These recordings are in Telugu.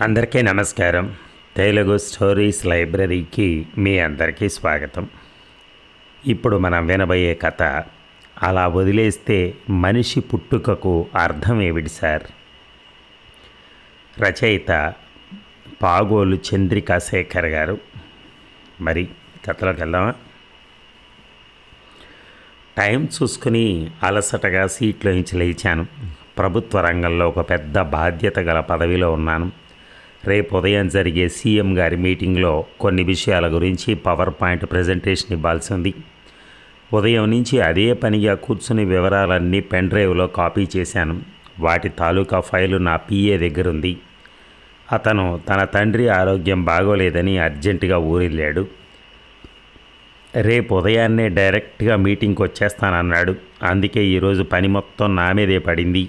అందరికీ నమస్కారం. తెలుగు స్టోరీస్ లైబ్రరీకి మీ అందరికీ స్వాగతం. ఇప్పుడు మనం వినబోయే కథ అలా వదిలేస్తే మనిషి పుట్టుకకు అర్థం ఏమిటి సార్? రచయిత పాగోలు చంద్రికా శేఖర్ గారు. మరి కథలోకి వెళ్దామా? టైం చూసుకుని అలసటగా సీట్లో నుంచి లేచాను. ప్రభుత్వ రంగంలో ఒక పెద్ద బాధ్యత గల పదవిలో ఉన్నాను. రేపు ఉదయం జరిగే సీఎం గారి మీటింగ్లో కొన్ని విషయాల గురించి పవర్ పాయింట్ ప్రజెంటేషన్ ఇవ్వాల్సి ఉంది. ఉదయం నుంచి అదే పనిగా కూర్చుని వివరాలన్నీ పెన్ డ్రైవ్లో కాపీ చేశాను. వాటి తాలూకా ఫైలు నా పిఏ దగ్గరుంది. అతను తన తండ్రి ఆరోగ్యం బాగోలేదని అర్జెంటుగా ఊరెళ్ళాడు. రేపు ఉదయాన్నే డైరెక్ట్గా మీటింగ్కి వచ్చేస్తానన్నాడు అందుకే ఈరోజు పని మొత్తం నా మీదే పడింది.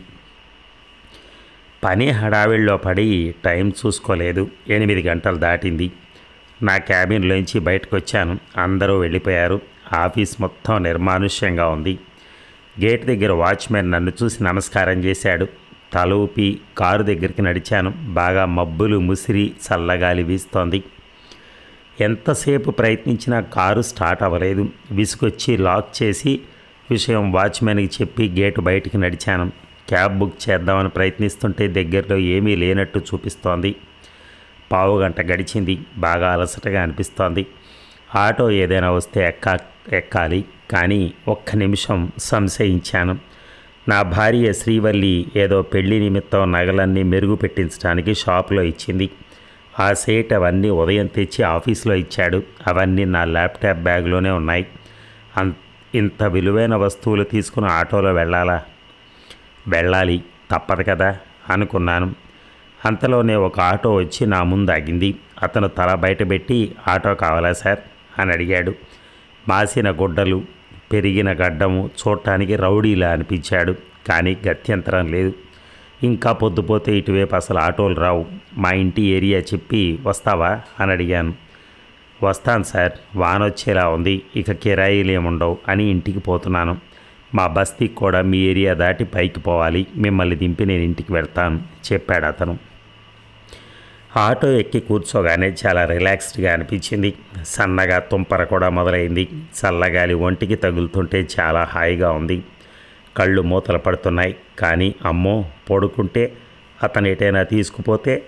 పని హడావిడిలో పడి టైం చూసుకోలేదు. ఎనిమిది గంటలు దాటింది. నా క్యాబిన్లోంచి బయటకు వచ్చాను అందరూ వెళ్ళిపోయారు. ఆఫీస్ మొత్తం నిర్మానుష్యంగా ఉంది. గేట్ దగ్గర వాచ్మెన్ నన్ను చూసి నమస్కారం చేశాడు. తలూపి కారు దగ్గరికి నడిచాను. బాగా మబ్బులు ముసిరి చల్లగాలి వీస్తోంది. ఎంతసేపు ప్రయత్నించినా కారు స్టార్ట్ అవ్వలేదు. విసుగొచ్చి లాక్ చేసి విషయం వాచ్మెన్కి చెప్పి గేటు బయటికి నడిచాను. క్యాబ్ బుక్ చేద్దామని ప్రయత్నిస్తుంటే దగ్గరలో ఏమీ లేనట్టు చూపిస్తోంది. పావు గంట గడిచింది. బాగా అలసటగా అనిపిస్తోంది. ఆటో ఏదైనా వస్తే ఎక్కా ఎక్కాలి. కానీ ఒక్క నిమిషం సంశయించాను. నా భార్య శ్రీవల్లి ఏదో పెళ్ళి నిమిత్తం నగలన్నీ మెరుగు పెట్టించడానికి ఇచ్చింది. ఆ సేట్ అవన్నీ ఉదయం తెచ్చి ఆఫీస్లో ఇచ్చాడు. అవన్నీ నా ల్యాప్టాప్ బ్యాగ్లోనే ఉన్నాయి. అన్ ఇంత విలువైన వస్తువులు తీసుకుని ఆటోలో వెళ్ళాలా? వెళ్ళాలి తప్పదు కదా అనుకున్నాను. అంతలోనే ఒక ఆటో వచ్చి నా ముందు ఆగింది. అతను తల బయటపెట్టి ఆటో కావాలా సార్? అని అడిగాడు. మాసిన గుడ్డలు పెరిగిన గడ్డము చూడటానికి రౌడీలా అనిపించాడు కానీ గత్యంతరం లేదు. ఇంకా పొద్దుపోతే ఇటువైపు అసలు ఆటోలు రావు. మా ఇంటి ఏరియా చెప్పి వస్తావా? అని అడిగాను. వస్తాను సార్ వాన వచ్చేలా ఉంది ఇక కిరాయిలు ఏముండవు అని ఇంటికి పోతున్నాను. మా బస్తీ కూడా మీ ఏరియా దాటి పైకి పోవాలి. మిమ్మల్ని దింపి నేను ఇంటికి వెళ్తాను చెప్పాడు అతను. ఆటో ఎక్కి కూర్చోగానే చాలా రిలాక్స్డ్గా అనిపించింది. సన్నగా తుంపర కూడా మొదలైంది. చల్లగాలి ఒంటికి తగులుతుంటే చాలా హాయిగా ఉంది. కళ్ళు మూతలు పడుతున్నాయి. కానీ అమ్మో పడుకుంటే అతను ఎటైనా తీసుకుపోతే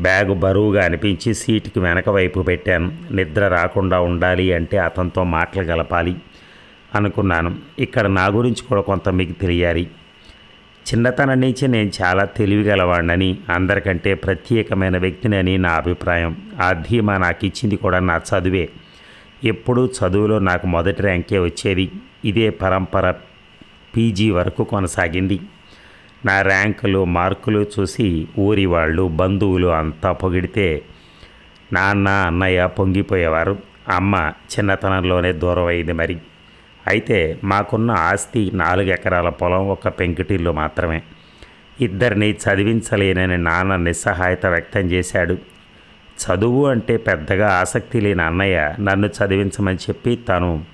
బ్యాగు బరువుగా అనిపించి సీటుకి వెనక వైపు పెట్టాను. నిద్ర రాకుండా ఉండాలి అంటే అతనితో మాటలు గలపాలి. అనుకున్నాను. ఇక్కడ నా గురించి కూడా కొంత మీకు తెలియాలి. చిన్నతనం నుంచి నేను చాలా తెలివిగలవాడినని అందరికంటే ప్రత్యేకమైన వ్యక్తినని నా అభిప్రాయం. ఆ ధీమా నాకు ఇచ్చింది కూడా నా చదువే. ఎప్పుడూ చదువులో నాకు మొదటి ర్యాంకే వచ్చేది. ఇదే పరంపర పీజీ వరకు కొనసాగింది. నా ర్యాంకులు మార్కులు చూసి ఊరి వాళ్ళు బంధువులు అంతా పొగిడితే నాన్న అన్నయ్య పొంగిపోయేవారు. అమ్మ చిన్నతనంలోనే దూరం అయింది మరి. అయితే మాకున్న ఆస్తి నాలుగు ఎకరాల పొలం ఒక పెంకుటిల్లు మాత్రమే. ఇద్దరిని చదివించలేనని నాన్న నిస్సహాయత వ్యక్తం చేశాడు. చదువు అంటే పెద్దగా ఆసక్తి లేని అన్నయ్య నన్ను చదివించమని చెప్పి తను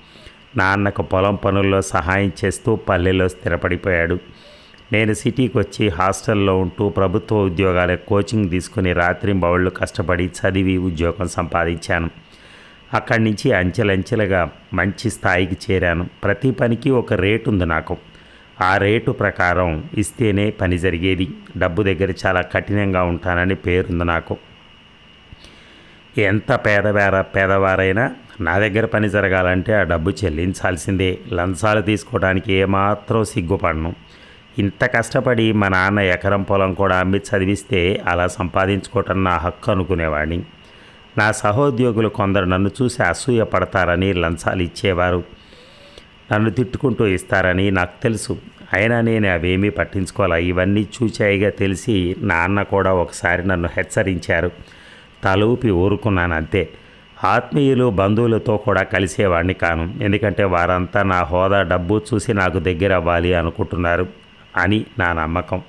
నాన్నకు పొలం పనుల్లో సహాయం చేస్తూ పల్లెలో స్థిరపడిపోయాడు. నేను సిటీకి వచ్చి హాస్టల్లో ఉంటూ ప్రభుత్వ ఉద్యోగాల కోచింగ్ తీసుకుని రాత్రి బౌళ్ళు కష్టపడి చదివి ఉద్యోగం సంపాదించాను. అక్కడి నుంచి అంచెలంచెలుగా మంచి స్థాయికి చేరాను. ప్రతి పనికి ఒక రేటు ఉంది నాకు. ఆ రేటు ప్రకారం ఇస్తేనే పని జరిగేది. డబ్బు దగ్గర చాలా కఠినంగా ఉంటానని పేరుంది నాకు. ఎంత పేదవార పేదవారైనా నా దగ్గర పని జరగాలంటే ఆ డబ్బు చెల్లించాల్సిందే. లంచాలు తీసుకోవడానికి ఏమాత్రం సిగ్గుపడను. ఇంత కష్టపడి మా నాన్న ఎకరం పొలం కూడా అమ్మి చదివిస్తే అలా సంపాదించుకోవటం నా హక్కు అనుకునేవాడిని. నా సహోద్యోగులు కొందరు నన్ను చూసి అసూయ పడతారని లంచాలు ఇచ్చేవారు. నన్ను తిట్టుకుంటూ ఇస్తారని నాకు తెలుసు. అయినా నేను అవేమీ పట్టించుకోవాలి ఇవన్నీ చూచాయిగా తెలిసి నాన్న కూడా ఒకసారి నన్ను హెచ్చరించారు. తలూపి ఊరుకున్నాను అంతే. ఆత్మీయులు బంధువులతో కూడా కలిసేవాడిని కాను. ఎందుకంటే వారంతా నా హోదా డబ్బు చూసి నాకు దగ్గర అవ్వాలి అనుకుంటున్నారు అని నా నమ్మకం.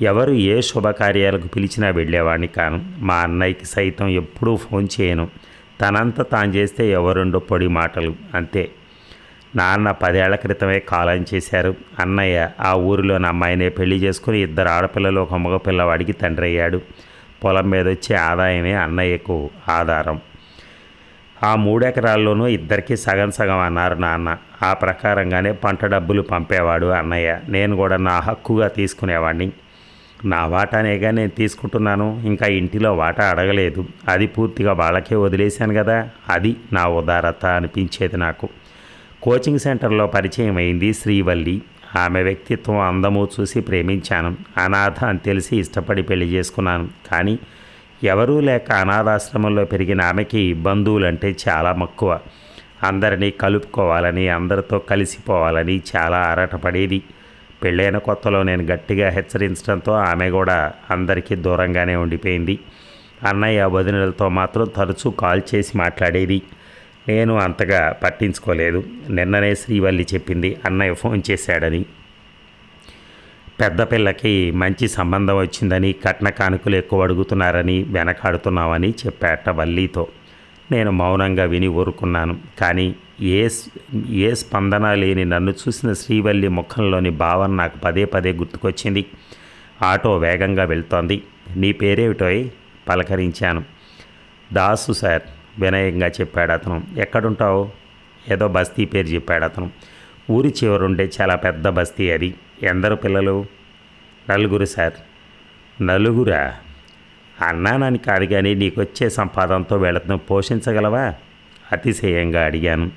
ఎవరు ఏ శుభకార్యాలకు పిలిచినా వెళ్ళేవాడిని కాను. మా అన్నయ్యకి సైతం ఎప్పుడూ ఫోన్ చేయను. తనంత తాను చేస్తే ఎవరుండో పొడి మాటలు అంతే. నాన్న పదేళ్ళ క్రితమే కాలం చేశారు. అన్నయ్య ఆ ఊరిలోని అమ్మాయినే పెళ్ళి చేసుకుని ఇద్దరు ఆడపిల్లలు ఒక మగ పిల్లవాడికి తండ్రి అయ్యాడు. పొలం మీద వచ్చే ఆదాయమే అన్నయ్యకు ఆధారం. ఆ మూడెకరాల్లోనూ ఇద్దరికి సగం సగం అన్నారు నాన్న. ఆ ప్రకారంగానే పంట డబ్బులు పంపేవాడు అన్నయ్య. నేను కూడా నా హక్కుగా తీసుకునేవాడిని నా వాటానేగా నేను తీసుకుంటున్నాను. ఇంకా ఇంటిలో వాటా అడగలేదు. అది పూర్తిగా వాళ్ళకే వదిలేశాను కదా అది నా ఉదారత అనిపించేది నాకు. కోచింగ్ సెంటర్లో పరిచయం అయింది శ్రీవల్లి. ఆమె వ్యక్తిత్వం అందము చూసి ప్రేమించాను. అనాథ అని తెలిసి ఇష్టపడి పెళ్ళి చేసుకున్నాను. కానీ ఎవరూ లేక అనాథాశ్రమంలో పెరిగిన ఆమెకి బంధువులంటే చాలా మక్కువ. అందరినీ కలుపుకోవాలని అందరితో కలిసిపోవాలని చాలా ఆరాటపడేది. పెళ్ళైన కొత్తలో నేను గట్టిగా హెచ్చరించడంతో ఆమె కూడా అందరికీ దూరంగానే ఉండిపోయింది. అన్నయ్య వదినలతో మాత్రం తరచూ కాల్ చేసి మాట్లాడేది. నేను అంతగా పట్టించుకోలేదు. నిన్ననే శ్రీవల్లి చెప్పింది. అన్నయ్య ఫోన్ చేశాడని. పెద్ద పిల్లకి మంచి సంబంధం వచ్చిందని కట్న కానుకలు ఎక్కువ అడుగుతున్నారని వెనకాడుతున్నామని చెప్పాట వల్లీతో. నేను మౌనంగా విని ఊరుకున్నాను. కానీ ఏ ఏ స్పందన లేని నన్ను చూసిన శ్రీవల్లి ముఖంలోని భావన నాకు పదే పదే గుర్తుకొచ్చింది. ఆటో వేగంగా వెళ్తోంది. నీ పేరేమిటోయ్? పలకరించాను. దాసు సార్ వినయంగా చెప్పాడు అతను. ఎక్కడుంటావు? ఏదో బస్తీ పేరు చెప్పాడు అతను. ఊరి చివరుండే చాలా పెద్ద బస్తీ అది. ఎందరు పిల్లలు? నలుగురు సార్. నలుగురా? అన్నానని కాదు కానీ నీకొచ్చే సంపాదనతో వీళ్ళను పోషించగలవా? అతిశయంగా అడిగాను.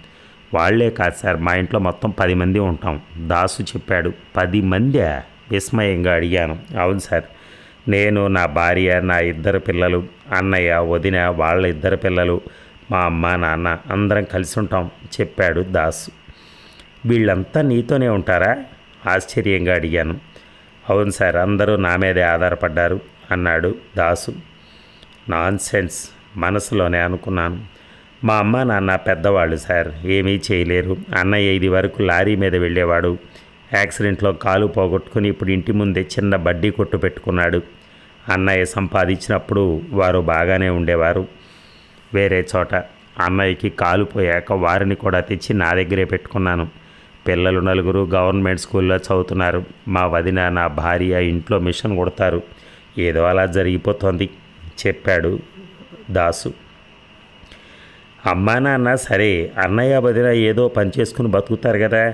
వాళ్ళే కాదు సార్ మా ఇంట్లో మొత్తం పది మంది ఉంటాం. దాసు చెప్పాడు. పది మందా? విస్మయంగా అడిగాను. అవును సార్ నేను నా భార్య నా ఇద్దరు పిల్లలు అన్నయ్య వదిన వాళ్ళ ఇద్దరు పిల్లలు మా అమ్మ నాన్న అందరం కలిసి ఉంటాం చెప్పాడు దాసు. వీళ్ళంతా నీతోనే ఉంటారా? ఆశ్చర్యంగా అడిగాను. అవును సార్ అందరూ నా మీదే ఆధారపడ్డారు. అన్నాడు దాసు. నాన్ సెన్స్ మనసులోనే అనుకున్నాను. మా అమ్మ నాన్న పెద్దవాళ్ళు సార్ ఏమీ చేయలేరు. అన్నయ్య ఇది వరకు లారీ మీద వెళ్ళేవాడు. యాక్సిడెంట్లో కాలు పోగొట్టుకుని ఇప్పుడు ఇంటి ముందే చిన్న బడ్డీ కొట్టు పెట్టుకున్నాడు. అన్నయ్య సంపాదించినప్పుడు వారు బాగానే ఉండేవారు. వేరే చోట అన్నయ్యకి కాలు పోయాక వారిని కూడా తెచ్చి నా దగ్గరే పెట్టుకున్నాను. పిల్లలు నలుగురు గవర్నమెంట్ స్కూల్లో చదువుతున్నారు. మా వదిన నా భార్య ఇంట్లో మిషన్ కొడతారు. ఏదో అలా జరిగిపోతోంది చెప్పాడు దాసు. అమ్మా నాన్న సరే అన్నయ్య బదిన ఏదో పని చేసుకుని బతుకుతారు కదా.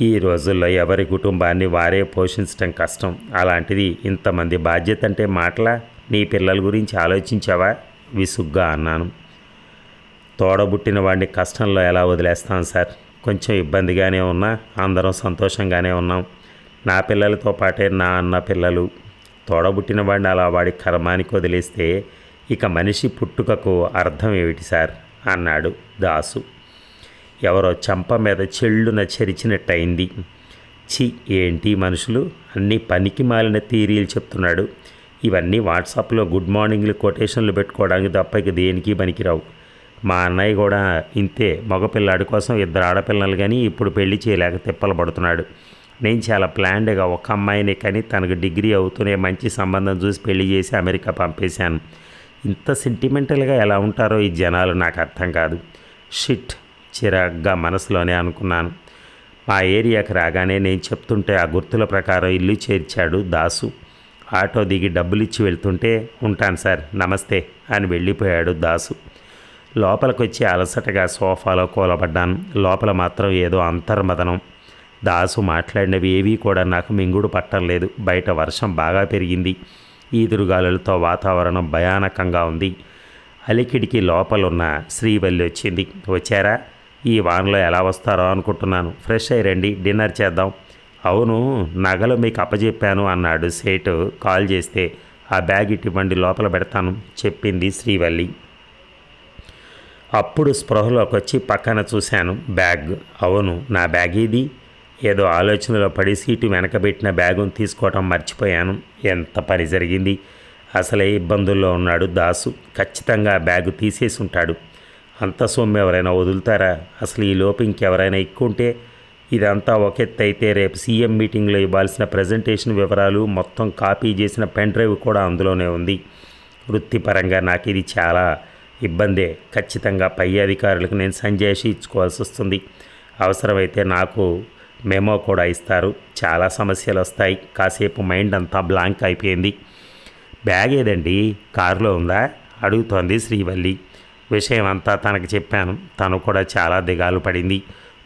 ఈ రోజుల్లో ఎవరి కుటుంబాన్ని వారే పోషించడం కష్టం. అలాంటిది ఇంతమంది బాధ్యత అంటే మాటలా? నీ పిల్లల గురించి ఆలోచించావా? విసుగ్గా అన్నాను. తోడబుట్టిన వాడిని కష్టంలో ఎలా వదిలేస్తాం సార్? కొంచెం ఇబ్బందిగానే ఉన్నా అందరం సంతోషంగానే ఉన్నాం. నా పిల్లలతో పాటే నా అన్న పిల్లలు తోడబుట్టిన వాడిని అలా వాడి కర్మానికి వదిలేస్తే ఇక మనిషి పుట్టుకకు అర్థం ఏమిటి సార్? అన్నాడు దాసు. ఎవరో చంప మీద చెల్లున చెరిచినట్టయింది. చి ఏంటి మనుషులు? అన్నీ పనికి మాలిన థీరీలు చెప్తున్నాడు. ఇవన్నీ వాట్సాప్లో గుడ్ మార్నింగ్లు కొటేషన్లు పెట్టుకోవడానికి తప్ప ఇక దేనికి పనికిరావు. మా అన్నయ్య కూడా ఇంతే మగపిల్లాడి కోసం ఇద్దరు ఆడపిల్లలు కానీ ఇప్పుడు పెళ్ళి చేయలేక తిప్పలు పడుతున్నాడు. నేను చాలా ప్లాన్డ్గా ఒక అమ్మాయిని కానీ తనకు డిగ్రీ అవుతూనే మంచి సంబంధం చూసి పెళ్ళి చేసి అమెరికా పంపేశాను. ఇంత సెంటిమెంటల్గా ఎలా ఉంటారో ఈ జనాలు నాకు అర్థం కాదు. షిట్ చిరాగ్గా మనసులోనే అనుకున్నాను. మా ఏరియాకి రాగానే నేను చెప్తుంటే ఆ గుర్తుల ప్రకారం ఇల్లు చేర్చాడు దాసు. ఆటో దిగి డబ్బులు ఇచ్చి వెళ్తుంటే ఉంటాను సార్ నమస్తే అని వెళ్ళిపోయాడు దాసు. లోపలికొచ్చి అలసటగా సోఫాలో కూలబడ్డాను. లోపల మాత్రం ఏదో అంతర్మదనం. దాసు మాట్లాడినవి ఏవీ కూడా నాకు మింగుడు పట్టలేదు. బయట వర్షం బాగా పెరిగింది. ఈదురుగాలులతో వాతావరణం భయానకంగా ఉంది. అలికిడికి లోపలున్న శ్రీవల్లి వచ్చింది. వచ్చారా? ఈ వానలో ఎలా వస్తారో అనుకుంటున్నాను. ఫ్రెష్ అయ్యి రండి. డిన్నర్ చేద్దాం. అవును నగలు మీకు అప్పచెప్పాను అన్నాడు సేటు కాల్ చేస్తే. ఆ బ్యాగ్ ఇటువంటి లోపల పెడతాను చెప్పింది శ్రీవల్లి. అప్పుడు స్పృహలోకి వచ్చి పక్కన చూశాను బ్యాగ్. అవును నా బ్యాగ్ ఇది ఏదో ఆలోచనలో పడి సీటు వెనకబెట్టిన బ్యాగును తీసుకోవటం మర్చిపోయాను. ఎంత పని జరిగింది? అసలే ఇబ్బందుల్లో ఉన్నాడు దాసు. ఖచ్చితంగా బ్యాగు తీసేసి ఉంటాడు. అంత సొమ్ము ఎవరైనా వదులుతారా? అసలు ఈ లోపు ఇంకెవరైనా ఎక్కువంటే ఇదంతా ఒక ఎత్తు అయితే రేపు సీఎం మీటింగ్లో ఇవ్వాల్సిన ప్రజెంటేషన్ వివరాలు మొత్తం కాపీ చేసిన పెన్ డ్రైవ్ కూడా అందులోనే ఉంది. వృత్తిపరంగా నాకు ఇది చాలా ఇబ్బందే. ఖచ్చితంగా పై అధికారులకు నేను సంజాయిషి ఇచ్చుకోవాల్సి వస్తుంది. అవసరమైతే నాకు మెమో కూడా ఇస్తారు. చాలా సమస్యలు వస్తాయి. కాసేపు మైండ్ అంతా బ్లాంక్ అయిపోయింది. బ్యాగ్ ఏదండి? కారులో ఉందా? అడుగుతోంది శ్రీవల్లి. విషయం అంతా తనకు చెప్పాను. తను కూడా చాలా దిగాలు పడింది.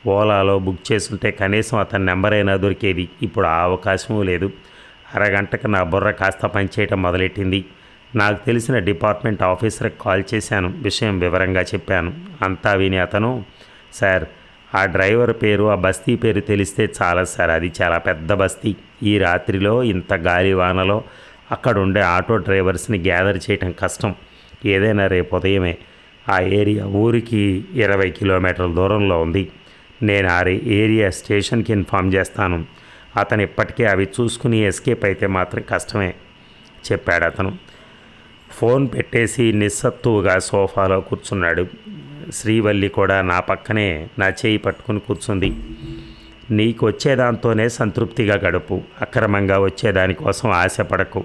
ఓలాలో బుక్ చేసుంటే కనీసం అతని నెంబర్ అయినా దొరికేది. ఇప్పుడు ఆ అవకాశమూ లేదు. అరగంటకు నా బుర్ర కాస్త పనిచేయటం మొదలెట్టింది. నాకు తెలిసిన డిపార్ట్మెంట్ ఆఫీసర్కి కాల్ చేశాను. విషయం వివరంగా చెప్పాను. అంతా విని అతను సార్ ఆ డ్రైవర్ పేరు ఆ బస్తీ పేరు తెలిస్తే చాలా సార్ అది చాలా పెద్ద బస్తీ. ఈ రాత్రిలో ఇంత గాలి వానలో అక్కడ ఉండే ఆటో డ్రైవర్స్ని గ్యాదర్ చేయటం కష్టం. ఏదైనా రేపు ఉదయమే ఆ ఏరియా ఊరికి ఇరవై కిలోమీటర్ల దూరంలో ఉంది. నేను ఆ ఏరియా స్టేషన్కి ఇన్ఫామ్ చేస్తాను. అతను ఇప్పటికే అవి చూసుకుని ఎస్కేప్ అయితే మాత్రం కష్టమే చెప్పాడు అతను. ఫోన్ పెట్టేసి నిస్సత్తువుగా సోఫాలో కూర్చున్నాడు. శ్రీవల్లి కూడా నా పక్కనే నా చేయి పట్టుకుని కూర్చుంది. నీకు వచ్చేదాంతోనే సంతృప్తిగా గడుపు. అక్రమంగా వచ్చేదానికోసం ఆశపడకు.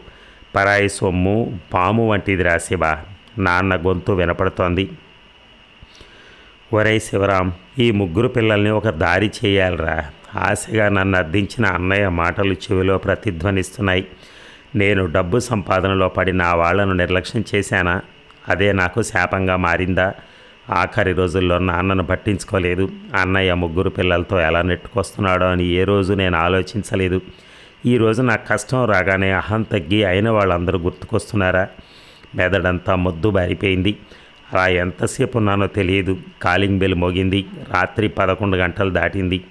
పరాయి సొమ్ము పాము వంటిది రా శివ. నాన్న గొంతు వినపడుతోంది. ఒరే శివరాం ఈ ముగ్గురు పిల్లల్ని ఒక దారి చేయాలిరా. ఆశగా నన్ను అర్థించిన అన్నయ్య మాటలు చెవిలో ప్రతిధ్వనిస్తున్నాయి. నేను డబ్బు సంపాదనలో పడి నా వాళ్ళను నిర్లక్ష్యం చేశానా? అదే నాకు శాపంగా మారిందా? ఆఖరి రోజుల్లో నాన్నను పట్టించుకోలేదు. అన్నయ్య ముగ్గురు పిల్లలతో ఎలా నెట్టుకొస్తున్నాడో అని ఏ రోజు నేను ఆలోచించలేదు. ఈరోజు నాకు కష్టం రాగానే అహం తగ్గి అయిన వాళ్ళందరూ గుర్తుకొస్తున్నారా? మెదడంతా మొద్దు బారిపోయింది. అలా ఎంతసేపు ఉన్నానో తెలియదు. కాలింగ్ బెల్ మోగింది. రాత్రి పదకొండు గంటలు దాటింది.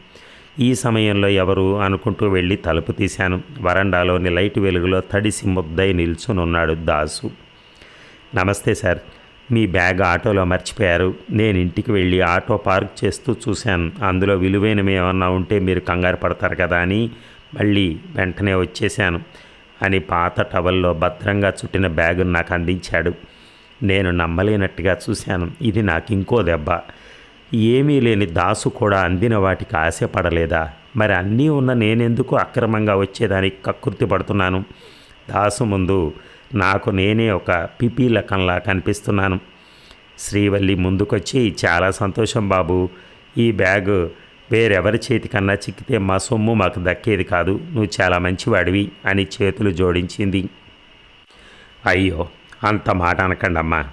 ఈ సమయంలో ఎవరు అనుకుంటూ వెళ్ళి తలుపు తీశాను. వరండాలోని లైట్ వెలుగులో తడిసి ముద్దై నిల్చునున్నాడు దాసు. నమస్తే సార్. మీ బ్యాగ్ ఆటోలో మర్చిపోయారు. నేను ఇంటికి వెళ్ళి ఆటో పార్క్ చేస్తూ చూశాను. అందులో విలువైనవి ఏమన్నా ఉంటే మీరు కంగారు పడతారు కదా అని మళ్ళీ వెంటనే వచ్చేశాను అని పాత టవల్లో భద్రంగా చుట్టిన బ్యాగును నాకు అందించాడు. నేను నమ్మలేనట్టుగా చూశాను. ఇది నాకు ఇంకో దెబ్బ. ఏమీ లేని దాసు కూడా అందిన వాటికి ఆశపడలేదా? మరి అన్నీ ఉన్న నేనెందుకు అక్రమంగా వచ్చేదానికి కకృతి పడుతున్నాను? దాసు ముందు నాకు నేనే ఒక పిపీలకంలా కనిపిస్తున్నాను. శ్రీవల్లి ముందుకొచ్చి చాలా సంతోషం బాబు. ఈ బ్యాగ్ వేరెవరి చేతికన్నా చిక్కితే మా సొమ్ము మాకు దక్కేది కాదు. నువ్వు చాలా మంచివాడివి అని చేతులు జోడించింది. అయ్యో అంత మాట అనకండమ్మా.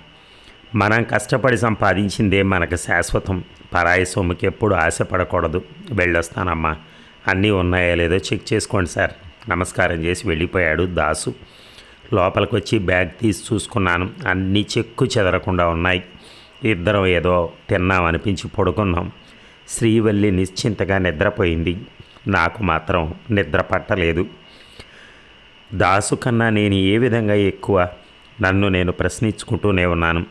మనం కష్టపడి సంపాదించిందే మనకు శాశ్వతం. పరాయి సొమ్ముకి ఎప్పుడు ఆశపడకూడదు వెళ్ళొస్తానమ్మా. అన్నీ ఉన్నాయో లేదో చెక్ చేసుకోండి సార్. నమస్కారం చేసి వెళ్ళిపోయాడు దాసు. లోపలికి వచ్చి బ్యాగ్ తీసి చూసుకున్నాను. అన్నీ చెక్కు చెదరకుండా ఉన్నాయి. ఇద్దరం ఏదో తిన్నామనిపించి పడుకున్నాం. శ్రీవల్లి నిశ్చింతగా నిద్రపోయింది. నాకు మాత్రం నిద్ర పట్టలేదు దాసు కన్నా నేను ఏ విధంగా ఎక్కువ? నన్ను నేను ప్రశ్నించుకుంటూనే ఉన్నాను.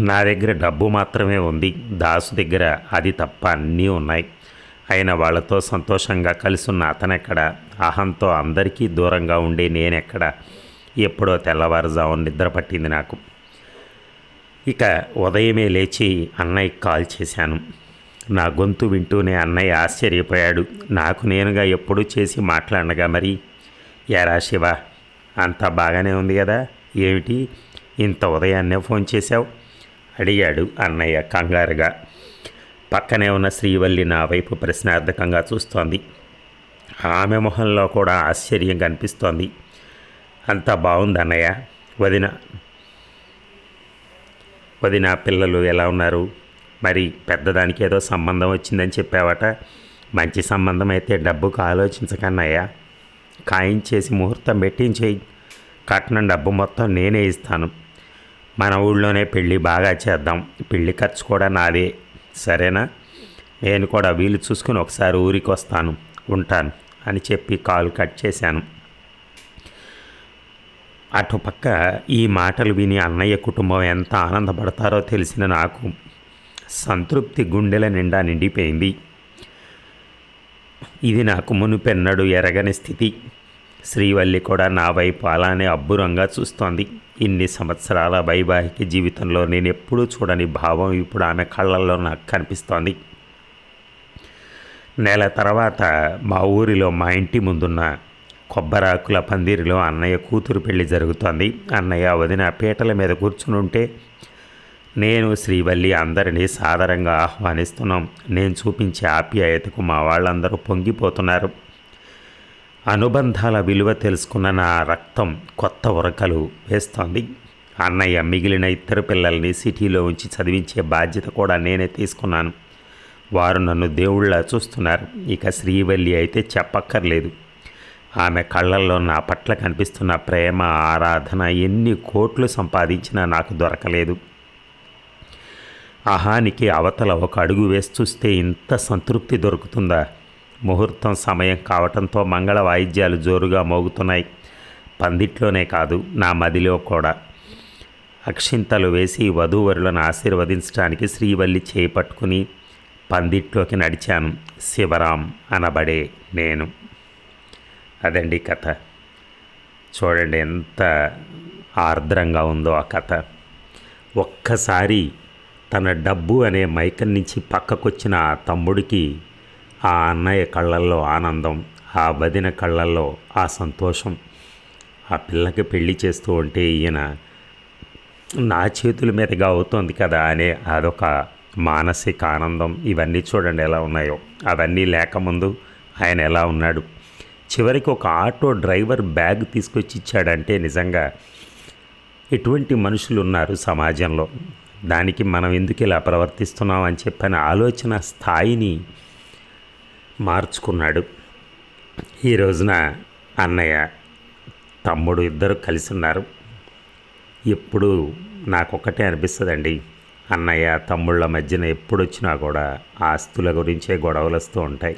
నా దగ్గర డబ్బు మాత్రమే ఉంది. దాసు దగ్గర అది తప్ప అన్నీ ఉన్నాయి. ఆయన వాళ్ళతో సంతోషంగా కలిసి ఉన్న అతనెక్కడ? అహంతో అందరికీ దూరంగా ఉండే నేనెక్కడ? ఎప్పుడో తెల్లవారుజామున నిద్ర పట్టింది నాకు. ఇక ఉదయమే లేచి అన్నయ్యకి కాల్ చేశాను. నా గొంతు వింటూనే అన్నయ్య ఆశ్చర్యపోయాడు. నాకు నేనుగా ఎప్పుడూ చేసి మాట్లాడగా మరి? యారా శివ అంతా బాగానే ఉంది కదా? ఏమిటి? ఇంత ఉదయాన్నే ఫోన్ చేశావు? అడిగాడు అన్నయ్య కంగారుగా. పక్కనే ఉన్న శ్రీవల్లి నా వైపు ప్రశ్నార్థకంగా చూస్తోంది. ఆమె మొహంలో కూడా ఆశ్చర్యం కనిపిస్తోంది అంతా బాగుంది అన్నయ్య. వదిన వదిన పిల్లలు ఎలా ఉన్నారు? మరి పెద్దదానికి ఏదో సంబంధం వచ్చిందని చెప్పావట. మంచి సంబంధం అయితే డబ్బుకు ఆలోచించకన్నయ్యా ఖాయించేసి ముహూర్తం పెట్టించేయి కట్నం డబ్బు మొత్తం నేనే ఇస్తాను. మన ఊళ్ళోనే పెళ్ళి బాగా చేద్దాం. పెళ్ళి ఖర్చు కూడా నాదే. సరేనా? నేను కూడా వీలు చూసుకుని ఒకసారి ఊరికి వస్తాను ఉంటాను అని చెప్పి కాల్ కట్ చేశాను. అటుపక్క ఈ మాటలు విని అన్నయ్య కుటుంబం ఎంత ఆనందపడతారో తెలిసిన నాకు సంతృప్తి గుండెల నిండా నిండిపోయింది. ఇది నాకు మునుపెన్నడు ఎరగని స్థితి. శ్రీవల్లి కూడా నా వైపు అలానే అబ్బురంగా చూస్తోంది. ఇన్ని సంవత్సరాల వైవాహిక జీవితంలో నేను ఎప్పుడూ చూడని భావం ఇప్పుడు ఆమె కళ్ళల్లో నాకు కనిపిస్తోంది. నెల తర్వాత మా ఊరిలో మా ఇంటి ముందున్న కొబ్బరాకుల పందిరిలో అన్నయ్య కూతురు పెళ్ళి జరుగుతోంది. అన్నయ్య వదిన పీటల మీద కూర్చుని ఉంటే నేను శ్రీవల్లి అందరినీ సాదరంగా ఆహ్వానిస్తున్నాం. నేను చూపించే ఆప్యాయతకు మా వాళ్ళందరూ పొంగిపోతున్నారు. అనుబంధాల విలువ తెలుసుకున్న నా రక్తం కొత్త ఉరకలు వేస్తోంది. అన్నయ్య మిగిలిన ఇద్దరు పిల్లల్ని సిటీలో ఉంచి చదివించే బాధ్యత కూడా నేనే తీసుకున్నాను. వారు నన్ను దేవుళ్ళ చూస్తున్నారు. ఇక శ్రీవల్లి అయితే చెప్పక్కర్లేదు. ఆమె కళ్ళల్లో నా పట్ల కనిపిస్తున్న ప్రేమ ఆరాధన ఎన్ని కోట్లు సంపాదించినా నాకు దొరకలేదు. అహానికి అవతల ఒక అడుగు వేసి చూస్తే ఇంత సంతృప్తి దొరుకుతుందా? ముహూర్తం సమయం కావటంతో మంగళ వాయిద్యాలు జోరుగా మోగుతున్నాయి. పందిట్లోనే కాదు నా మదిలో కూడా. అక్షింతలు వేసి వధూవరులను ఆశీర్వదించడానికి శ్రీవల్లి చేపట్టుకుని పందిట్లోకి నడిచాను. శివరాం అనబడే నేను. అదండి కథ. చూడండి ఎంత ఆర్ద్రంగా ఉందో ఆ కథ. ఒక్కసారి తన డబ్బు అనే మైకం నుంచి పక్కకొచ్చిన ఆ తమ్ముడికి ఆ అన్నయ్య కళ్ళల్లో ఆనందం ఆ వదిన కళ్ళల్లో ఆ సంతోషం. ఆ పిల్లకి పెళ్ళి చేస్తూ ఉంటే ఈయన నా చేతుల మీదుగా అవుతోంది కదా అనే అదొక మానసిక ఆనందం. ఇవన్నీ చూడండి ఎలా ఉన్నాయో. అవన్నీ లేకముందు ఆయన ఎలా ఉన్నాడు. చివరికి ఒక ఆటో డ్రైవర్ బ్యాగ్ తీసుకొచ్చి ఇచ్చాడంటే నిజంగా ఎటువంటి మనుషులు ఉన్నారు సమాజంలో? దానికి మనం ఎందుకు ఇలా ప్రవర్తిస్తున్నాం అని చెప్పిన ఆలోచన స్థాయిని మార్చుకున్నాడు. ఈ రోజున అన్నయ్య తమ్ముడు ఇద్దరు కలిసి ఉన్నారు. ఎప్పుడు నాకొక్కటే అనిపిస్తుందండి. అన్నయ్య తమ్ముళ్ళ మధ్యన ఎప్పుడు వచ్చినా కూడా ఆస్తుల గురించే గొడవలు వస్తూ ఉంటాయి.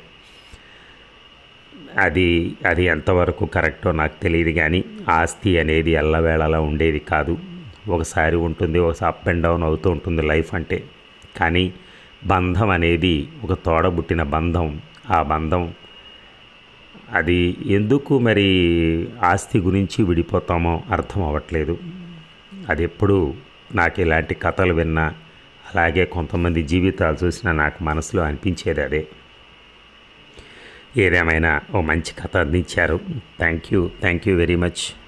అది అది ఎంతవరకు కరెక్టో నాకు తెలియదు కానీ ఆస్తి అనేది ఎల్లవేళలా ఉండేది కాదు. ఒకసారి ఉంటుంది ఒకసారి అప్ అండ్ డౌన్ అవుతూ ఉంటుంది లైఫ్ అంటే. కానీ బంధం అనేది ఒక తోడబుట్టిన బంధం. ఆ బంధం అది ఎందుకు మరి ఆస్తి గురించి విడిపోతామో అర్థం అవ్వట్లేదు. అది ఎప్పుడు నాకు ఇలాంటి కథలు విన్నా అలాగే కొంతమంది జీవితాలు చూసినా నాకు మనసులో అనిపించేది అదే. ఏదేమైనా ఓ మంచి కథ అందించారు. Thank you thank you very much